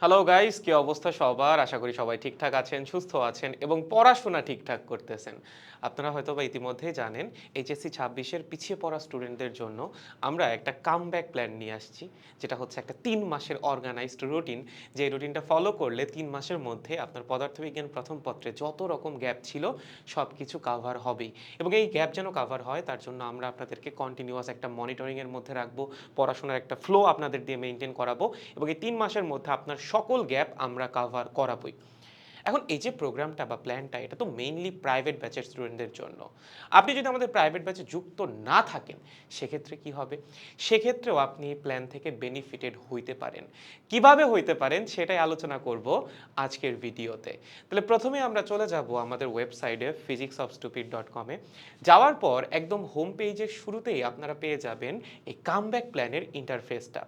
Hello guys কি অবস্থা সবার? আশা করি সবাই ঠিকঠাক আছেন, সুস্থ আছেন এবং পড়াশোনা ঠিকঠাক করতেছেন। আপনারা হয়তো বা ইতিমধ্যেই জানেন এইচএসসি ছাব্বিশের পিছিয়ে পড়া স্টুডেন্টদের জন্য আমরা একটা কামব্যাক প্ল্যান নিয়ে আসছি, যেটা হচ্ছে একটা তিন মাসের অর্গানাইজড রুটিন যে রুটিনটা ফলো করলে তিন মাসের মধ্যে আপনার পদার্থবিজ্ঞান প্রথম পত্রে যত রকম গ্যাপ ছিল সব কিছু কাভার হবেই। এবং এই গ্যাপ যেন কাভার হয়, তার জন্য আমরা আপনাদেরকে কন্টিনিউয়াস একটা মনিটরিংয়ের মধ্যে রাখব, পড়াশোনার একটা ফ্লো আপনাদের দিয়ে মেনটেন করাবো এবং এই তিন মাসের মধ্যে আপনার সকল গ্যাপ আমরা কাভার করাবই। এখন এই যে প্রোগ্রামটা বা প্ল্যানটা এটা তো মেইনলি প্রাইভেট ব্যাচের স্টুডেন্টদের জন্য। আপনি যদি আমাদের প্রাইভেট ব্যাচে যুক্ত না থাকেন, সেক্ষেত্রে কি হবে? সেক্ষেত্রেও আপনি এই প্ল্যান থেকে বেনিফিটেড হইতে পারেন। কীভাবে হইতে পারেন, সেটাই আলোচনা করব আজকের ভিডিওতে। তাহলে প্রথমে আমরা চলে যাব আমাদের ওয়েবসাইটে ফিজিক্স অফ স্টুপিড ডট কমে যাওয়ার পর একদম হোম পেজের শুরুতেই আপনারা পেয়ে যাবেন এই কামব্যাক প্ল্যানের ইন্টারফেসটা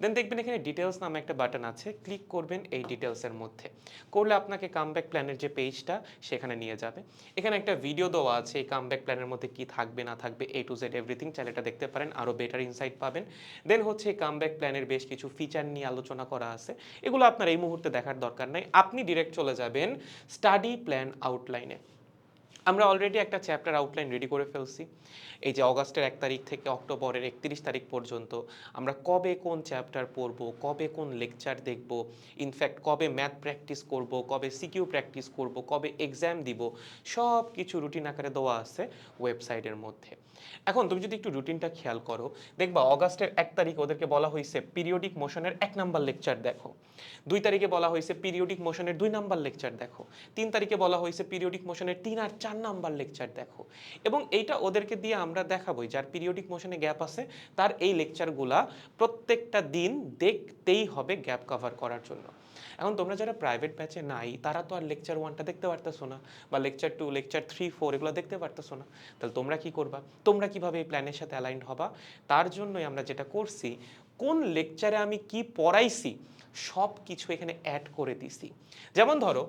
দেন দেখবেন এখানে ডিটেলস নামে একটা বাটন আছে ক্লিক করবেন এই ডিটেলসের মধ্যে। করলে আপনাকে কামব্যাক প্ল্যানের যে পেজটা সেখানে নিয়ে যাবে। এখানে একটা ভিডিও দেওয়া আছে, এই কামব্যাক প্ল্যানের মধ্যে কি থাকবে, না থাকবে এ টু জেড এভরিথিং চাইলে এটা দেখতে পারেন আরও বেটার ইনসাইট পাবেন। দেন হচ্ছে এই কামব্যাক প্ল্যানের বেশ কিছু ফিচার নিয়ে আলোচনা করা আছে। এগুলো আপনার এই মুহূর্তে দেখার দরকার নাই। আপনি ডিরেক্ট চলে যাবেন স্টাডি প্ল্যান আউটলাইনে আমরা অলরেডি একটা চ্যাপ্টার আউটলাইন রেডি করে ফেলছি। এই যে অগাস্টের এক তারিখ থেকে অক্টোবরের একত্রিশ তারিখ পর্যন্ত আমরা কবে কোন চ্যাপ্টার পড়ব, কবে কোন লেকচার দেখব ইনফ্যাক্ট কবে ম্যাথ প্র্যাকটিস করব, কবে সিকিউ প্র্যাকটিস করব, কবে এক্সাম দিব, সব কিছু রুটিন আকারে দেওয়া আছে ওয়েবসাইটের মধ্যে। এখন তুমি যদি একটু রুটিনটা খেয়াল করো, দেখবা অগাস্টের এক তারিখ ওদেরকে বলা হয়েছে পিরিয়ডিক মোশনের এক নাম্বার লেকচার দেখো। দুই তারিখে বলা হয়েছে পিরিয়ডিক মোশনের দুই নাম্বার লেকচার দেখো। তিন তারিখে বলা হয়েছে পিরিয়ডিক মোশনের তিন আর চার নাম্বার লেকচার দেখো। এবং এইটা ওদেরকে দিয়ে আমরা দেখাবোই, যার পিরিয়ডিক মোশনে গ্যাপ আছে, তার এই লেকচারগুলা প্রত্যেকটা দিন দেখতেই হবে গ্যাপ কভার করার জন্য। এখন তোমরা যারা প্রাইভেট ব্যাচে নাই, তারা তো আর লেকচার ওয়ানটা দেখতে পারতেছো না, বা lecture two lecture three four এগুলো দেখতে পারতেছো না। তাহলে তোমরা কি করবা? তোমরা কীভাবে এই প্ল্যানের সাথে অ্যালাইন্ড হবা? তার জন্যই আমরা যেটা করছি, কোন লেকচারে আমি কি পড়াইছি সব কিছু এখানে অ্যাড করে দিছি। যেমন ধরো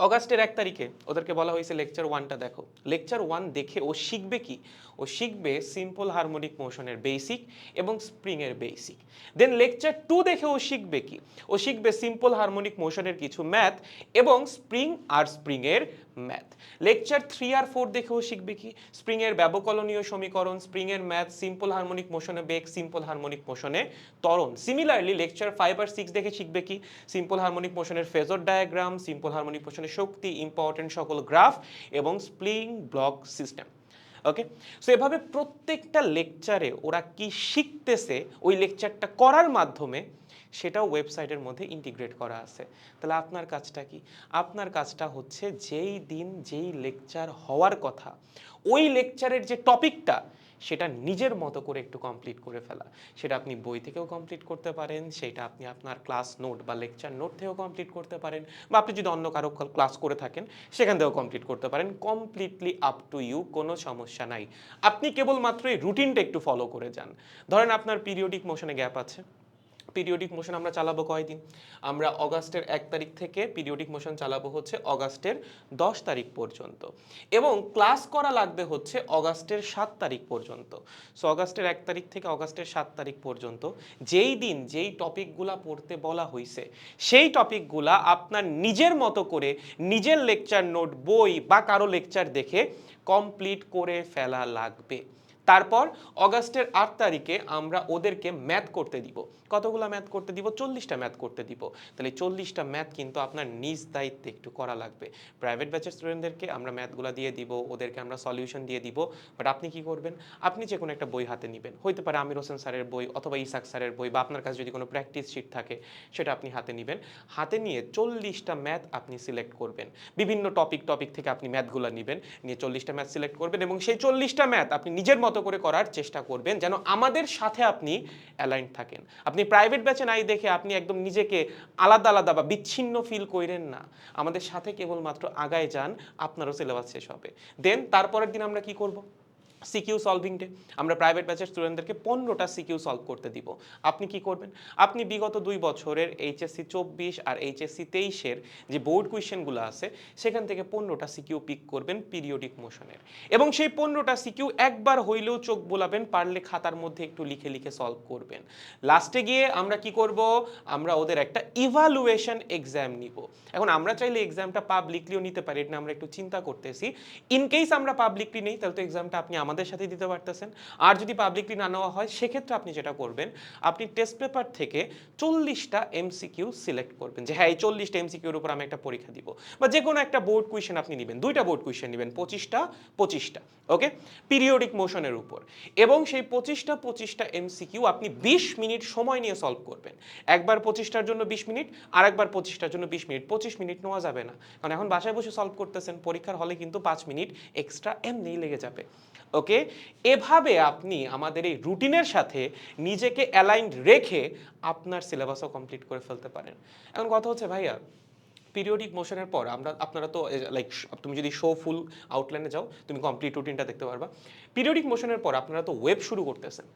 অগাস্টের এক তারিখে ওদেরকে বলা হয়েছে লেকচার ওয়ানটা দেখো। লেকচার ওয়ান দেখে ও শিখবে কি? ও শিখবে সিম্পল হারমোনিক মোশনের বেসিক এবং স্প্রিংয়ের বেসিক দেন লেকচার টু দেখে ও শিখবে কি? ও শিখবে সিম্পল হারমোনিক মোশনের কিছু ম্যাথ এবং স্প্রিং আর স্প্রিংয়ের ম্যাথ লেকচার থ্রি আর ফোর দেখেও শিখবে কি? স্প্রিংয়ের ব্যবকলনীয় সমীকরণ স্প্রিংয়ের ম্যাথ সিম্পল হারমোনিক মোশনে বেগ সিম্পল হারমোনিক মোশনে ত্বরণ। সিমিলারলি লেকচার ফাইভ আর সিক্স দেখে শিখবে কি? সিম্পল হারমোনিক মোশনের ফেজর ডায়াগ্রাম সিম্পল হারমোনিক মোশনের শক্তি ইম্পর্টেন্ট সকল গ্রাফ এবং spring block system okay so এভাবে প্রত্যেকটা লেকচারে ওরা কি শিখতেছে? ওই লেকচারটা করার মাধ্যমে সেটাও ওয়েবসাইটের মধ্যে ইন্টিগ্রেট করা আছে। তাহলে আপনার কাজটা কি? আপনার কাজটা হচ্ছে যেই দিন যেই লেকচার হওয়ার কথা, ওই লেকচারের যে টপিকটা, সেটা নিজের মতো করে একটু কমপ্লিট করে ফেলা। সেটা আপনি বই থেকেও কমপ্লিট করতে পারেন, সেটা আপনি আপনার ক্লাস নোট বা লেকচার নোট থেকেও কমপ্লিট করতে পারেন, বা আপনি যদি অন্য কারও ক্লাস করে থাকেন, সেখান থেকেও কমপ্লিট করতে পারেন। কমপ্লিটলি আপ টু ইউ কোনো সমস্যা নাই। আপনি কেবলমাত্র এই রুটিনটা একটু ফলো করে যান। ধরেন আপনার পিরিয়ডিক মোশনে গ্যাপ আছে। পিরিয়ডিক মোশন আমরা চালাবো কয়দিন? আমরা অগাস্টের এক তারিখ থেকে পিরিয়ডিক মোশন চালাবো হচ্ছে অগাস্টের দশ তারিখ পর্যন্ত। এবং ক্লাস করা লাগবে হচ্ছে অগাস্টের সাত তারিখ পর্যন্ত। সো অগাস্টের এক তারিখ থেকে অগাস্টের সাত তারিখ পর্যন্ত যেই দিন যেই টপিকগুলা পড়তে বলা হয়েছে সেই টপিকগুলা আপনার নিজের মতো করে নিজের লেকচার নোট বই বা কারও লেকচার দেখে কমপ্লিট করে ফেলা লাগবে। তারপর অগাস্টের আট তারিখে আমরা ওদেরকে ম্যাথ করতে দিব। কতগুলো ম্যাথ করতে দিব? চল্লিশটা ম্যাথ করতে দিব। তাহলে চল্লিশটা ম্যাথ কিন্তু আপনার নিজ দায়িত্বে একটু করা লাগবে। প্রাইভেট ব্যাচের স্টুডেন্টদেরকে আমরা ম্যাথগুলো দিয়ে দিব, ওদেরকে আমরা সলিউশন দিয়ে দিব। বাট আপনি কি করবেন? আপনি যে কোনো একটা বই হাতে নেবেন। হইতে পারে আমির হোসেন স্যারের বই অথবা ইসাক স্যারের বই বা আপনার কাছে যদি কোনো প্র্যাকটিস শিট থাকে, সেটা আপনি হাতে নেবেন। হাতে নিয়ে চল্লিশটা ম্যাথ আপনি সিলেক্ট করবেন। বিভিন্ন টপিক টপিক থেকে আপনি ম্যাথগুলো নেবেন। নিয়ে চল্লিশটা ম্যাথ সিলেক্ট করবেন এবং সেই চল্লিশটা ম্যাথ আপনি নিজের মতো করে করার চেষ্টা করবেন যেন আমাদের সাথে আপনি অ্যালাইন থাকেন। আপনি প্রাইভেট ব্যাচে নাই দেখে আপনি একদম নিজেকে আলাদা আলাদা বা বিচ্ছিন্ন ফিল করেন না। আমাদের সাথে কেবলমাত্র আগায় যান, আপনারও সিলেবাস শেষ হবে। দেন তারপরের দিন আমরা কি করব? সিকিউ সলভিং ডে আমরা প্রাইভেট ব্যাচের স্টুডেন্টদেরকে পনেরোটা সিকিউ সলভ করতে দিব। আপনি কি করবেন? আপনি বিগত দুই বছরের এইচএসসি চব্বিশ আর এইচএসসি তেইশের যে বোর্ড কোয়েশ্চেনগুলো আছে, সেখান থেকে পনেরোটা সিকিউ পিক করবেন পিরিয়ডিক মোশনের এবং সেই পনেরোটা সিকিউ একবার হইলেও চোখ বোলাবেন, পারলে খাতার মধ্যে একটু লিখে লিখে সলভ করবেন। লাস্টে গিয়ে আমরা কি করব? আমরা ওদের একটা ইভালুয়েশন এক্সাম নিব। এখন আমরা চাইলে এক্সামটা পাবলিকলিও নিতে পারি, এটা আমরা একটু চিন্তা করতেছি। ইন কেস আমরা পাবলিকলি নেই, তাহলে তো এক্সামটা আপনি আমাদের সাথে দিতে পারতেছেন। আর যদি পাবলিকলি না নেওয়া হয়, সেক্ষেত্রে আপনি যেটা করবেন, আপনি টেস্ট পেপার থেকে চল্লিশটা এমসিকিউ সিলেক্ট করবেন। যে হ্যাঁ এই চল্লিশটা এমসিকিউর উপর আমি একটা পরীক্ষা দিব। বা যে কোনো একটা বোর্ড কুয়েশন আপনি নেবেন, দুইটা বোর্ড কুয়েশন নেবেন, পঁচিশটা পঁচিশটা ওকে পিরিয়ডিক মোশনের উপর। এবং সেই পঁচিশটা পঁচিশটা এমসিকিউ আপনি বিশ মিনিট সময় নিয়ে সলভ করবেন। একবার পঁচিশটার জন্য বিশ মিনিট আর একবার পঁচিশটার জন্য বিশ মিনিট। পঁচিশ মিনিট নেওয়া যাবে না। কারণ এখন বাসায় বসে সলভ করতেছেন, পরীক্ষার হলে কিন্তু পাঁচ মিনিট এক্সট্রা এমনিই লেগে যাবে। ওকে? এভাবে আপনি আমাদের এই রুটিনের সাথে নিজেকে অ্যালাইন্ড রেখে আপনার সিলেবাসও কমপ্লিট করে ফেলতে পারেন। এখন কথা হচ্ছে, ভাইয়া পিরিয়ডিক মোশনের পর আমরা, আপনারা তো লাইক তুমি যদি শো ফুল আউটলাইনে যাও, তুমি কমপ্লিট রুটিনটা দেখতে পারবা। পিরিয়ডিক মোশনের পর আপনারা তো ওয়েব শুরু করতেছেন।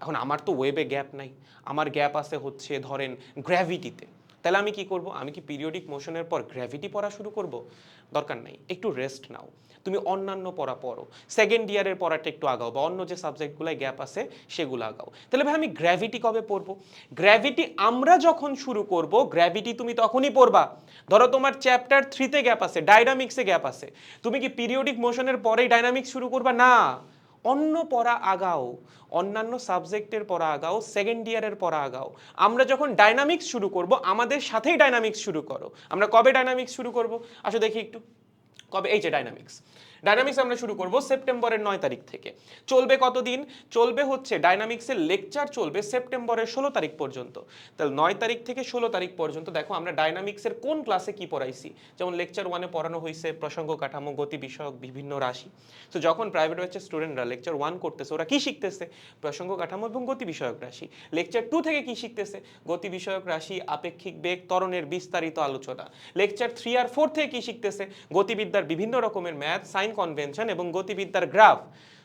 এখন আমার তো ওয়েবে গ্যাপ নাই। আমার গ্যাপ আছে হচ্ছে, ধরেন গ্র্যাভিটিতে তাহলে আমি কি করব? আমি কি পিরিয়ডিক মোশনের পর গ্র্যাভিটি পড়া শুরু করব? দরকার নাই। একটু রেস্ট নাও। তুমি অন্যান্য পড়া পড়ো। সেকেন্ড ইয়ারের পড়াটা একটু আগাও বা অন্য যে সাবজেক্টগুলোয় গ্যাপ আছে, সেগুলো আগাও। তাহলে ভাই আমি গ্র্যাভিটি কবে পড়ব? গ্র্যাভিটি আমরা যখন শুরু করব গ্র্যাভিটি তুমি তখনই পড়বা। ধরো তোমার চ্যাপ্টার থ্রিতে গ্যাপ আছে ডাইনামিক্সে গ্যাপ আছে। তুমি কি পিরিয়ডিক মোশনের পরেই ডাইনামিক্স শুরু করবা? না। অন্য পড়া আগাও। অন্যান্য সাবজেক্টের পড়া আগাও সেকেন্ড ইয়ারের পড়া আগাও। আমরা যখন ডাইনামিক্স শুরু করব, আমাদের সাথেই ডাইনামিক্স শুরু করো। আমরা কবে ডাইনামিক্স শুরু করব? আসো দেখি একটু। কবে? এই যে ডাইনামিক্স ডাইনামিক্স আমরা শুরু করব সেপ্টেম্বরের নয় তারিখ থেকে। চলবে কতদিন? চলবে হচ্ছে ডাইনামিক্সের লেকচার চলবে সেপ্টেম্বরের ষোলো তারিখ পর্যন্ত। তাহলে নয় তারিখ থেকে ষোলো তারিখ পর্যন্ত দেখো আমরা ডাইনামিক্সের কোন ক্লাসে কি পড়াইছি? যেমন লেকচার ওয়ানে পড়ানো হয়েছে প্রসঙ্গ কাঠামো, গতি বিষয়ক, বিভিন্ন রাশি। তো যখন প্রাইভেট ব্যাচের স্টুডেন্টরা লেকচার ওয়ান করতেছে, ওরা কি শিখতেছে? প্রসঙ্গ কাঠামো এবং গতি বিষয়ক রাশি। লেকচার টু থেকে কি শিখতেছে? গতি বিষয়ক রাশি, আপেক্ষিক বেগ, ত্বরণের বিস্তারিত আলোচনা। লেকচার থ্রি আর ফোর থেকে কি শিখতেছে? গতিবিদ্যার বিভিন্ন রকমের ম্যাথ সাইন কনভেনশন এবং গতিবিদ্যার গ্রাফ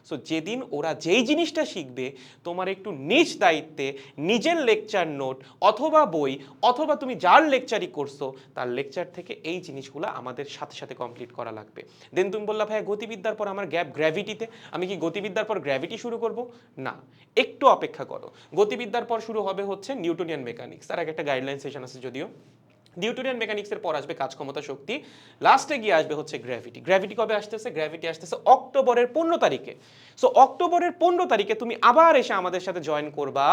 সো যেদিন ওরা যেই জিনিসটা শিখবে, তোমার একটু নিজ দায়িত্বে, নিজের লেকচার নোট অথবা বই অথবা তুমি যার লেকচারই করছ, তার লেকচার থেকে এই জিনিসগুলো আমাদের সাথে সাথে কমপ্লিট করা লাগবে। দেন তুমি বললা ভাই গতিবিদ্যার পর আমার গ্যাপ গ্র্যাভিটিতে আমি কি গতিবিদ্যার পর গ্র্যাভিটি শুরু করব? না, একটু অপেক্ষা করো। গতিবিদ্যার পর শুরু হবে হচ্ছে নিউটনিয়ান মেকানিক্স তার আগে একটা গাইডলাইন সেশন আছে যদিও। নিউটনিয়ান মেকানিক্সের পর আসবে কাজ ক্ষমতা শক্তি লাস্টে গিয়ে আসবে হচ্ছে গ্র্যাভিটি গ্র্যাভিটি কবে আসতেছে? গ্র্যাভিটি আসতেছে অক্টোবরের পনেরো তারিখে। সো অক্টোবরের পনেরো তারিখে তুমি আবার এসে আমাদের সাথে জয়েন করবা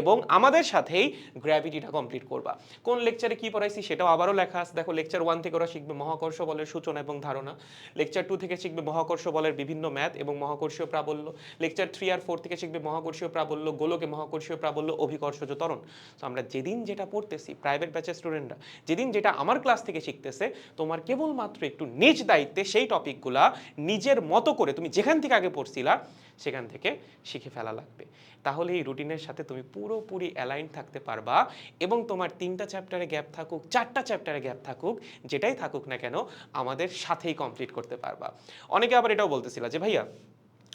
এবং আমাদের সাথেই গ্র্যাভিটিটা কমপ্লিট করবা। কোন লেকচারে কি পড়াইছি সেটাও আবারও লেখা আছে। দেখো লেকচার ওয়ান থেকে ওরা শিখবে মহাকর্ষ বলের সূচনা এবং ধারণা। লেকচার টু থেকে শিখবে মহাকর্ষ বলের বিভিন্ন ম্যাথ এবং মহাকর্ষীয় প্রাবল্য। লেকচার থ্রি আর ফোর থেকে শিখবে মহাকর্ষীয় প্রাবল্য, গোলকে মহাকর্ষীয় প্রাবল্য, অভিকর্ষজ ত্বরণ। তো আমরা যেদিন যেটা পড়তেছি প্রাইভেট ব্যাচের স্টুডেন্টরা যেদিন যেটা আমার ক্লাস থেকে শিখতেছে, তোমার কেবলমাত্র একটু নিজ দায়িত্বে সেই টপিকগুলা নিজের মতো করে তুমি যেখান থেকে আগে পড়ছিলা, সেখান থেকে শিখে ফেলা লাগবে। তাহলে এই রুটিনের সাথে তুমি পুরোপুরি অ্যালাইন থাকতে পারবা এবং তোমার তিনটা চ্যাপ্টারে গ্যাপ থাকুক, চারটা চ্যাপ্টারে গ্যাপ থাকুক, যেটাই থাকুক না কেন, আমাদের সাথেই কমপ্লিট করতে পারবা। অনেকে আবার এটাও বলতেছিলা যে, ভাইয়া,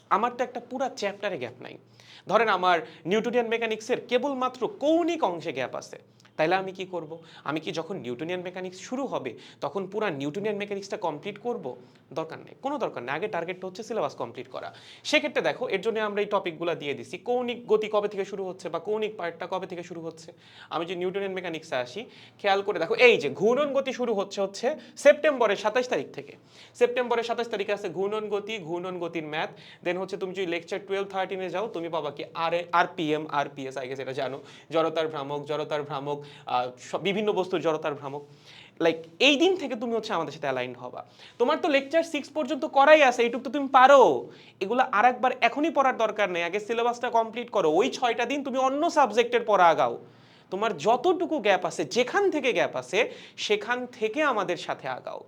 আমার তো একটা পুরা চ্যাপ্টারে গ্যাপ নাই। ধরেন আমার নিউটনিয়ান মেকানিক্সের কেবলমাত্র কৌণিক অংশে গ্যাপ আছে। তাইলে আমি কি করব? আমি কি যখন নিউটনিয়ান মেকানিক্স শুরু হবে, তখন পুরো নিউটনিয়ান মেকানিক্সটা কমপ্লিট করব? দরকার নেই, কোনো দরকার নেই। আগে টার্গেটটা হচ্ছে সিলেবাস কমপ্লিট করা। সেক্ষেত্রে দেখো, এর জন্য আমরা এই টপিকগুলো দিয়ে দিছি। কৌণিক গতি কবে থেকে শুরু হচ্ছে বা কৌণিক পার্টটা কবে থেকে শুরু হচ্ছে? আমি যে নিউটনিয়ান মেকানিক্সে আসি, খেয়াল করে দেখো, এই যে ঘূর্ণন গতি শুরু হচ্ছে হচ্ছে সেপ্টেম্বরের সাতাশ তারিখ থেকে। সেপ্টেম্বরের সাতাশ তারিখে আছে ঘূর্ণন গতি, ঘূর্ণন গতির ম্যাথ দেন হচ্ছে তুমি যদি লেকচার টুয়েলভ থার্টিনে যাও, তুমি পাবা কি আর R P M R P S I guess এটা জানো। জড়তার ভ্রামক জড়তার ভ্রামক বিভিন্ন বস্তুর জড়তার ভ্রামক। লাইক এই দিন থেকে তুমি হচ্ছে আমাদের সাথে অ্যালাইন হবা। তোমার তো লেকচার সিক্স পর্যন্ত করাই আছে, এইটুকু তো তুমি পারো। এগুলো আর একবার এখনই পড়ার দরকার নেই। আগে সিলেবাসটা কমপ্লিট করো। ওই ছয়টা দিন তুমি অন্য সাবজেক্টের পড়া আগাও। তোমার যতটুকু গ্যাপ আছে, যেখান থেকে গ্যাপ আছে, সেখান থেকে আমাদের সাথে আগাও।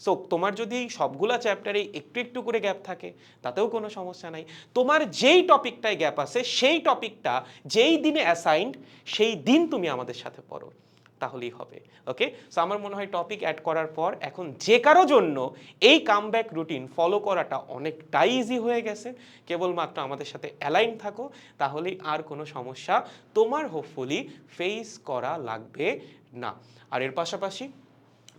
সো তোমার যদি সবগুলা চ্যাপ্টারে একটু একটু করে গ্যাপ থাকে, তাতেও কোনো সমস্যা নাই। তোমার যেই টপিকটায় গ্যাপ আছে, সেই টপিকটা যেই দিনে অ্যাসাইন্ড সেই দিন তুমি আমাদের সাথে পড়ো। তাহলেই হবে ওকে সো আমার মনে হয় টপিক অ্যাড করার পর এখন যে কারও জন্য এই কামব্যাক রুটিন ফলো করাটা অনেকটাই ইজি হয়ে গেছে। কেবলমাত্র আমাদের সাথে অ্যালাইন থাকো তাহলেই আর কোনো সমস্যা তোমার হোপফুলি ফেস করা লাগবে না। আর এর পাশাপাশি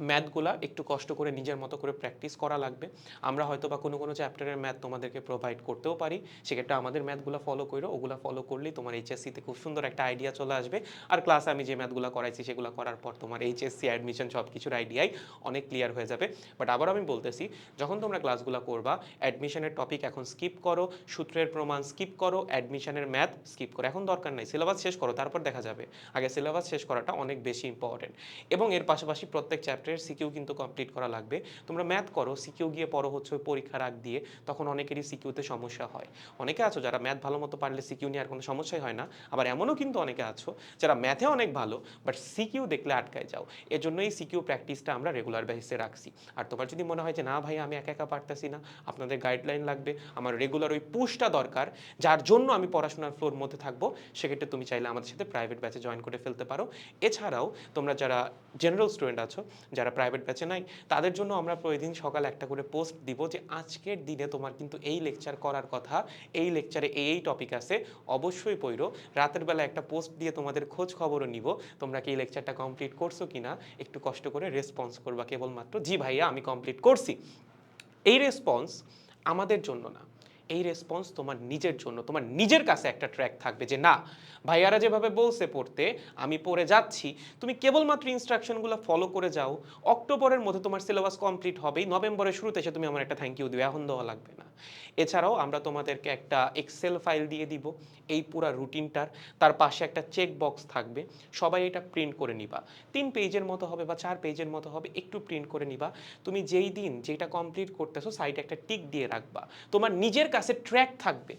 ম্যাথগুলা একটু কষ্ট করে নিজের মতো করে প্র্যাকটিস করা লাগবে। আমরা হয়তো বা কোনো কোনো চ্যাপ্টারের ম্যাথ তোমাদেরকে প্রোভাইড করতেও পারি, সেক্ষেত্রে আমাদের ম্যাথগুলো ফলো করো ওগুলো ফলো করলেই তোমার এইচএসসিতে খুব সুন্দর একটা আইডিয়া চলে আসবে। আর ক্লাসে আমি যে ম্যাথগুলো করাইছি সেগুলো করার পর তোমার এইচএসসি অ্যাডমিশন সব কিছুর আইডিয়াই অনেক ক্লিয়ার হয়ে যাবে। বাট আবার আমি বলতেছি, যখন তোমরা ক্লাসগুলো করবা অ্যাডমিশনের টপিক এখন স্কিপ করো, সূত্রের প্রমাণ স্কিপ করো অ্যাডমিশনের ম্যাথ স্কিপ করো। এখন দরকার নাই সিলেবাস শেষ করো, তারপর দেখা যাবে। আগে সিলেবাস শেষ করাটা অনেক বেশি ইম্পর্টেন্ট এবং এর পাশাপাশি প্রত্যেক চ্যাপ্টারের সিকিউ কিন্তু কমপ্লিট করা লাগবে। তোমরা ম্যাথ করো, সিকিউ গিয়ে পড়ো হচ্ছে পরীক্ষার আগ দিয়ে, তখন অনেকেরই সিকিউতে সমস্যা হয়। অনেকে আছো যারা ম্যাথ ভালো মতো পারলে সিকিউ নিয়ে আর কোনো সমস্যাই হয় না, আবার এমনও কিন্তু অনেকে আছো যারা ম্যাথে অনেক ভালো, বাট সিকিউ দেখলে আটকায় যাও। এর জন্য এই সিকিউ প্র্যাকটিসটা আমরা রেগুলার বেসিসে রাখছি। আর তোমার যদি মনে হয় যে, না ভাই, আমি একা একা পারতেছি না, আপনাদের গাইডলাইন লাগবে, আমার রেগুলার ওই পুশটা দরকার, যার জন্য আমি পড়াশোনার ফ্লোর মধ্যে থাকব, সেক্ষেত্রে তুমি চাইলে আমাদের সাথে প্রাইভেট ব্যাচে জয়েন করে ফেলতে পারো। এছাড়াও তোমরা যারা জেনারেল স্টুডেন্ট আছো যারা প্রাইভেট ব্যাচে নাই, তাদের জন্য আমরা প্রতিদিন সকাল একটা করে পোস্ট দিব যে আজকের দিনে তোমার কিন্তু এই লেকচার করার কথা, এই লেকচারে এই এই টপিক আছে, অবশ্যই পড়ো। রাতের বেলা একটা পোস্ট দিয়ে তোমাদের খোঁজ খবরও নিব, তোমরা কি এই লেকচারটা কমপ্লিট করছ কিনা, একটু কষ্ট করে রেসপন্স করবা। কেবলমাত্র, জি ভাইয়া, আমি কমপ্লিট করছি। এই রেসপন্স আমাদের জন্য না। এই রেসপন্স তোমার নিজের জন্য, তোমার নিজের কাছে একটা ট্র্যাক থাকবে যে না, ভাইয়ারা যেভাবে বলছে পড়তে, আমি পড়ে যাচ্ছি। তুমি কেবলমাত্র ইনস্ট্রাকশনগুলো ফলো করে যাও। অক্টোবরের মধ্যে তোমার সিলেবাস কমপ্লিট হবেই, নভেম্বরের শুরুতে এসে তুমি আমার একটা থ্যাংক ইউ দিও, এখন দেওয়া লাগবে না। এছাড়াও আমরা তোমাদেরকে একটা এক্সেল ফাইল দিয়ে দিব, এই পুরা রুটিনটার তার পাশে একটা চেক বক্স থাকবে, সবাই এটা প্রিন্ট করে নিবা। তিন পেজের মতো হবে বা চার পেজের মতো হবে, একটু প্রিন্ট করে নিবা। তুমি যেই দিন যেটা কমপ্লিট করতেছো সাইডে একটা টিক দিয়ে রাখবা। তোমার নিজের কাছে ট্র্যাক থাকবে।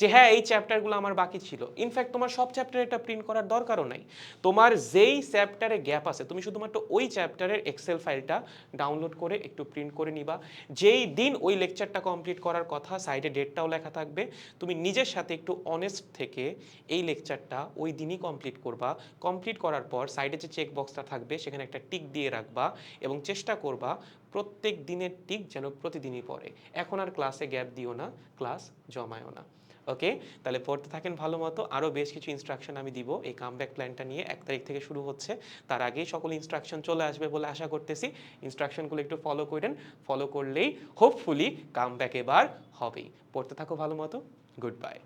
যে হ্যাঁ এই চ্যাপ্টারগুলো আমার বাকি ছিল। ইনফ্যাক্ট তোমার সব চ্যাপ্টারে এটা প্রিন্ট করার দরকারও নাই। তোমার যেই চ্যাপ্টারে গ্যাপ আছে, তুমি শুধুমাত্র ওই চ্যাপ্টারের এক্সেল ফাইলটা ডাউনলোড করে একটু প্রিন্ট করে নিবা। যেই দিন ওই লেকচারটা কমপ্লিট করার কথা সাইডে ডেটটাও লেখা থাকবে। তুমি নিজের সাথে একটু অনেস্ট থেকে এই লেকচারটা ওই দিনই কমপ্লিট করবা। কমপ্লিট করার পর সাইডে যে চেক বক্সটা থাকবে, সেখানে একটা টিক দিয়ে রাখবা এবং চেষ্টা করবা প্রত্যেক দিনের টিক যেন প্রতিদিনই পড়ে। এখন আর ক্লাসে গ্যাপ দিও না ক্লাস জমায়ও না। ওকে? তাহলে পড়তে থাকেন ভালো মতো। আরও বেশ কিছু ইনস্ট্রাকশন আমি দিব। এই কামব্যাক প্ল্যানটা নিয়ে এক তারিখ থেকে শুরু হচ্ছে। তার আগেই সকল ইনস্ট্রাকশন চলে আসবে বলে আশা করতেছি। ইনস্ট্রাকশনগুলো একটু ফলো করেন। ফলো করলেই হোপফুলি কামব্যাক এবার হবেই। পড়তে থাকো ভালো মতো। Good bye